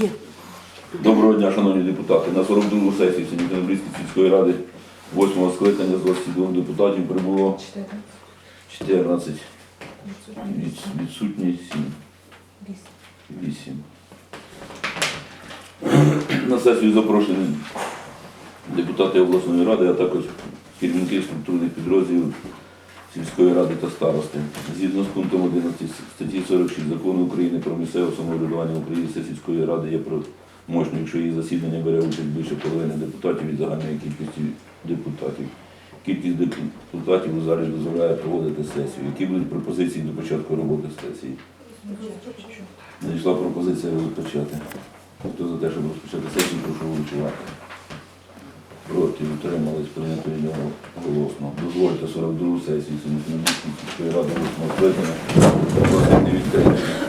Є. Доброго дня, шановні депутати. На 42 сесії Сінітинобрійської сільської ради 8 скликання з 22 депутатів прибуло 14. Відсутні 7. 8. На сесію запрошені депутати обласної ради, а також керівники структурних підрозділів сільської ради та старости. Згідно з пунктом 11 статті 46 закону України про місцеве самоврядування України сільської ради є правомочною, якщо її засідання бере участь більше половини депутатів від загальної кількості депутатів. Кількість депутатів у залі дозволяє проводити сесію. Які будуть пропозиції до початку роботи сесії? Надійшла пропозиція розпочати. Хто за те, щоб розпочати сесію, прошу голосувати. Проти утримались прийнято нього голосно. Дозвольте 42 сесії сільської ради 8 скликання. Оголосити відкритою. Скинуть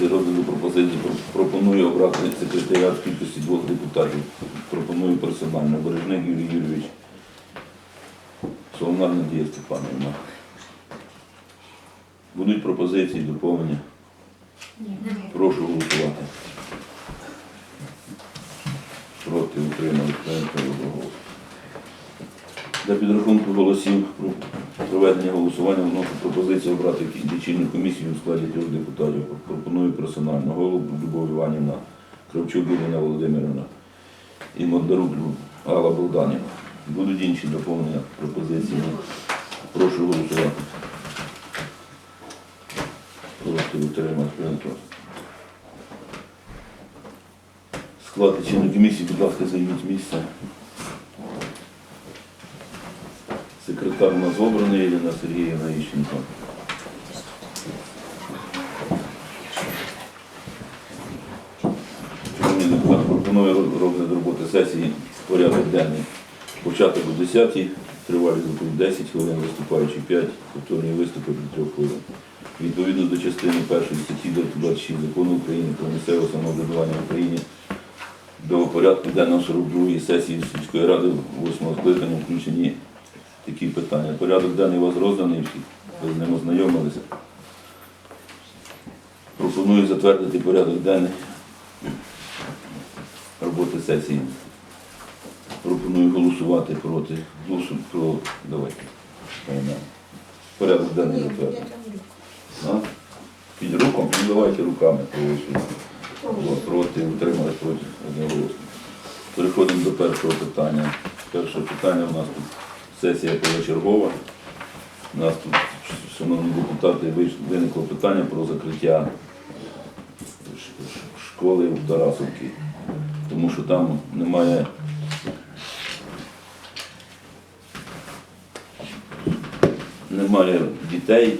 протоколу розгляду пропозицій про- пропоную обрати секретаріат в кількості двох депутатів. Пропоную персонально. Бережник Юрій Юрійович. Соломар Надія Степанівна. Будуть пропозиції, доповнення. Прошу голосувати. Проти утримали. Для підрахунку голосів проведення голосування вношу пропозицію обрати лічильну комісію у складі трьох депутатів. Пропоную персонально голову Любов Іванівна, Кравчук Ірина Володимирівна і Моддарук Алла Богданівна. Будуть інші доповнення пропозиції. Прошу голосувати. Проти утримати прийнято. Склад лічильної комісії, будь ласка, займіть місце. Секретар у нас обраний Ірина Сергіївна Іщенко. Пропоную роз- розгляд роботи сесії порядок денний. Початок о 10-й, тривалість доповідь 10 хвилин, виступаючи 5, повторні виступи до 3 хвилин. Відповідно до частини 1 статті 26 закону України про місцеве самоврядування в Україні до порядку денного 42-ї сесії сільської ради 8 скликання включені такі питання. Порядок денний у вас розданий, ви з ним ознайомилися. Пропоную затвердити порядок денний роботи сесії. Пропоную голосувати проти. Голосу про. Давайте. Порядок денний затвердити. Під руком, ну давайте руками проголосуємо. Проти, утримали проти одноголосно. Переходимо до першого питання. Перше питання у нас тут сесія позачергова. У нас тут, шановні депутати, виникло питання про закриття школи в Тарасовці, тому що там немає немає дітей,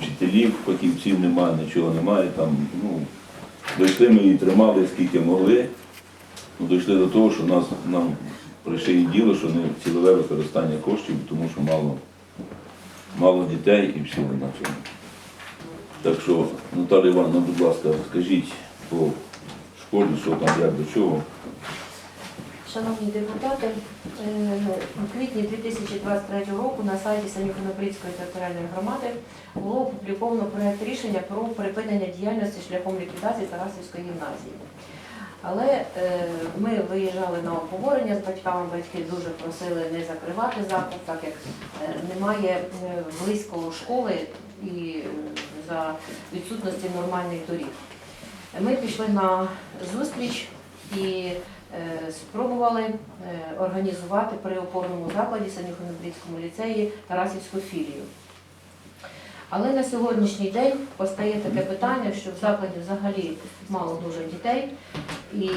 вчителів, фахівців немає, нічого немає. Там, ну, дійшли ми і тримали скільки могли. Ну, дійшли до того, що нас, нам прийшли і діло, що не цілове використання коштів, тому що мало, мало дітей і всього на цьому. Так що, Наталія Івановна, будь ласка, скажіть по школі, що там, як до чого. Шановні депутати, е, у квітні 2023 року на сайті Санюхоноприцької територіальної громади було опубліковано проект рішення про припинення діяльності шляхом ліквідації Тарасівської гімназії. Але е, ми виїжджали на обговорення з батьками, батьки дуже просили не закривати заклад, так як е, немає е, близько школи і е, за відсутності нормальних доріг. Ми пішли на зустріч і е, спробували е, організувати при опорному закладі Санюхонобрідському ліцеї Тарасівську філію. Але на сьогоднішній день постає таке питання, що в закладі взагалі мало дуже дітей, і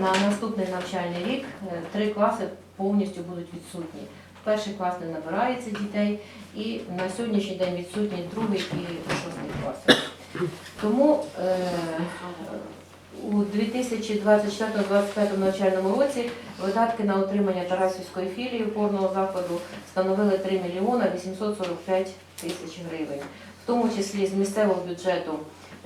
на наступний навчальний рік е, три класи повністю будуть відсутні. Перший клас не набирається дітей, і на сьогоднішній день відсутні другий і шостий класи. Тому е, у 2024-2025 навчальному році видатки на утримання Тарасівської філії опорного закладу становили 3 мільйона 845 тисяч гривень, в тому числі з місцевого бюджету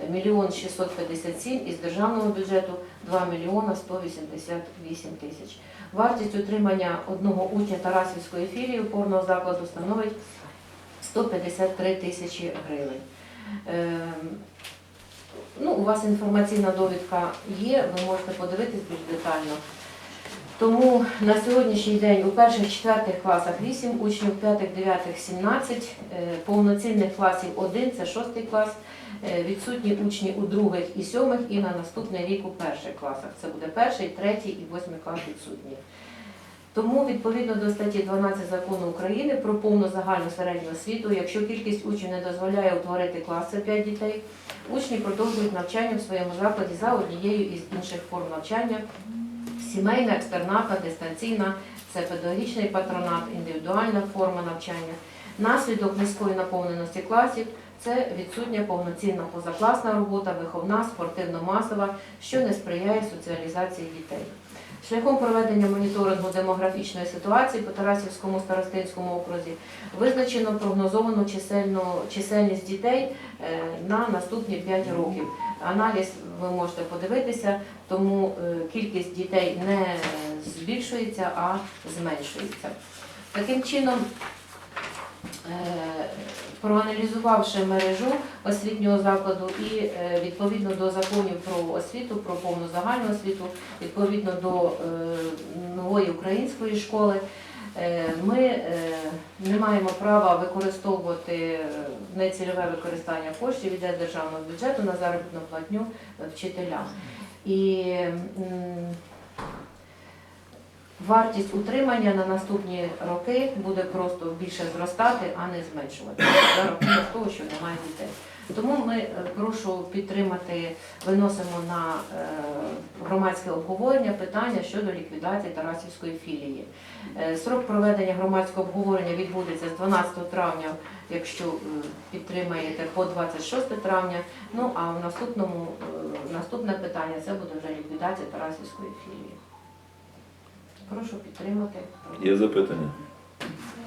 1 657 і з державного бюджету 2 мільйона 188 тисяч. Вартість утримання одного учня Тарасівської філії опорного закладу становить 153 тисячі гривень. Ну, у вас інформаційна довідка є, ви можете подивитись більш детально. Тому на сьогоднішній день у перших четвертих класах 8 учнів, п'ятих, дев'ятих 17, е, повноцінних класів 1, це шостий клас, е, відсутні учні у других і сьомих, і на наступний рік у перших класах. Це буде перший, третій і восьмий клас відсутні. Тому відповідно до статті 12 закону України про повну загальну середню освіту, якщо кількість учнів не дозволяє утворити клас, це 5 дітей, учні продовжують навчання в своєму закладі за однією із інших форм навчання сімейна, екстерната, дистанційна, це педагогічний патронат, індивідуальна форма навчання. Наслідок низької наповненості класів це відсутня повноцінна позакласна робота, виховна, спортивно-масова, що не сприяє соціалізації дітей. Шляхом проведення моніторингу демографічної ситуації по Тарасівському старостинському окрузі визначено прогнозовану чисельність дітей е, на наступні 5 років. Аналіз ви можете подивитися, тому е, кількість дітей не збільшується, а зменшується. Таким чином, е, проаналізувавши мережу освітнього закладу і е, відповідно до законів про освіту, про повну загальну освіту, відповідно до е, нової української школи, е, ми не маємо права використовувати нецільове використання коштів іде державного бюджету на заробітну платню вчителям. І вартість утримання на наступні роки буде просто більше зростати, а не зменшувати за рахунок того, що немає дітей. Тому ми е, прошу підтримати, виносимо на е, громадське обговорення питання щодо ліквідації Тарасівської філії. Е, Срок проведення громадського обговорення відбудеться з 12 травня, якщо підтримаєте, по 26 травня. Ну а в наступному наступне питання це буде вже ліквідація Тарасівської філії. Прошу підтримати. Є запитання?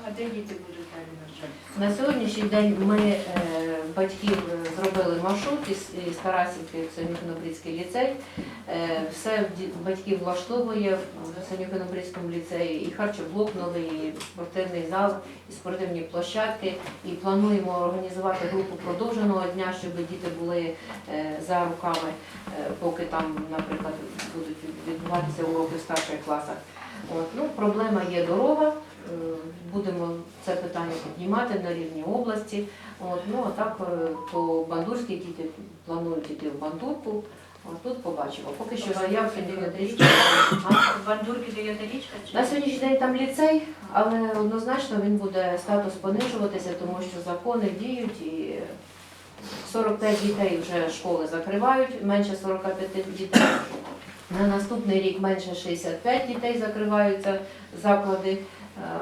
А де діти будуть далі навчатися? На сьогоднішній день ми е, батьків е, зробили маршрут із, із Тарасівки в Санюхонобрідський ліцей. Е, все батьків влаштовує в Санюхонобрідському ліцеї. І харчоблок новий, і спортивний зал, і спортивні площадки. І плануємо організувати групу продовженого дня, щоб діти були е, за руками, е, поки там, наприклад, будуть відбуватися уроки в старших класах. От, ну, проблема є дорога. Е, Будемо це питання піднімати на рівні області. От, ну а так е, то бандурські діти планують йти в бандурку. От тут побачимо. Поки що заявки надають. Бандурки дев'ята річка? чи- На сьогоднішній день там ліцей, але однозначно він буде статус понижуватися, тому що закони діють і 45 дітей вже школи закривають, менше 45 дітей. На наступний рік менше 65 дітей закриваються заклади, е,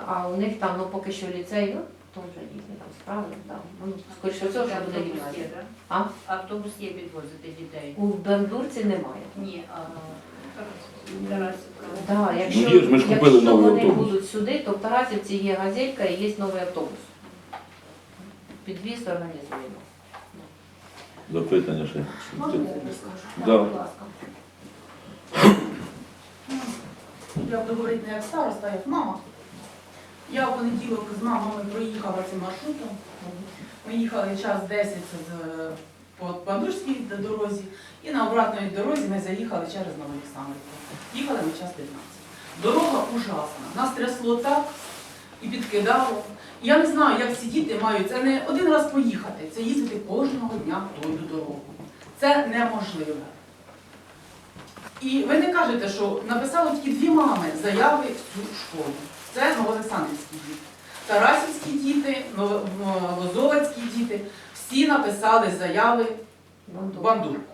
а у них там ну, поки що ліцей, ну, хто вже їхні там справи, там. Ну, скоріше всього, що буде Автобус є, гімназія. да? А? Автобус є підвозити дітей. У Бендурці немає. Ні, а Да, якщо, Ну, є ж, ми ж купили якщо новий вони автобус. будуть сюди, то в Тарасівці є газелька і є новий автобус. Підвіз організуємо. Запитання ще. Можна я розкажу? Да. Будь ласка. Я буду говорити не як староста, як мама. Я в понеділок з мамами проїхала цим маршрутом. Ми їхали час 10 з, по Бандурській дорозі, і на обратній дорозі ми заїхали через Новоолександрівку. Їхали ми час 15. Дорога ужасна. Нас трясло так і підкидало. Я не знаю, як ці діти мають. Це не один раз поїхати, це їздити кожного дня тою дорогу. Це неможливо. І ви не кажете, що написали тільки дві мами заяви в цю школу. Це Новоолександрівські діти. Тарасівські діти, Лозовецькі діти, всі написали заяви в Бандурку.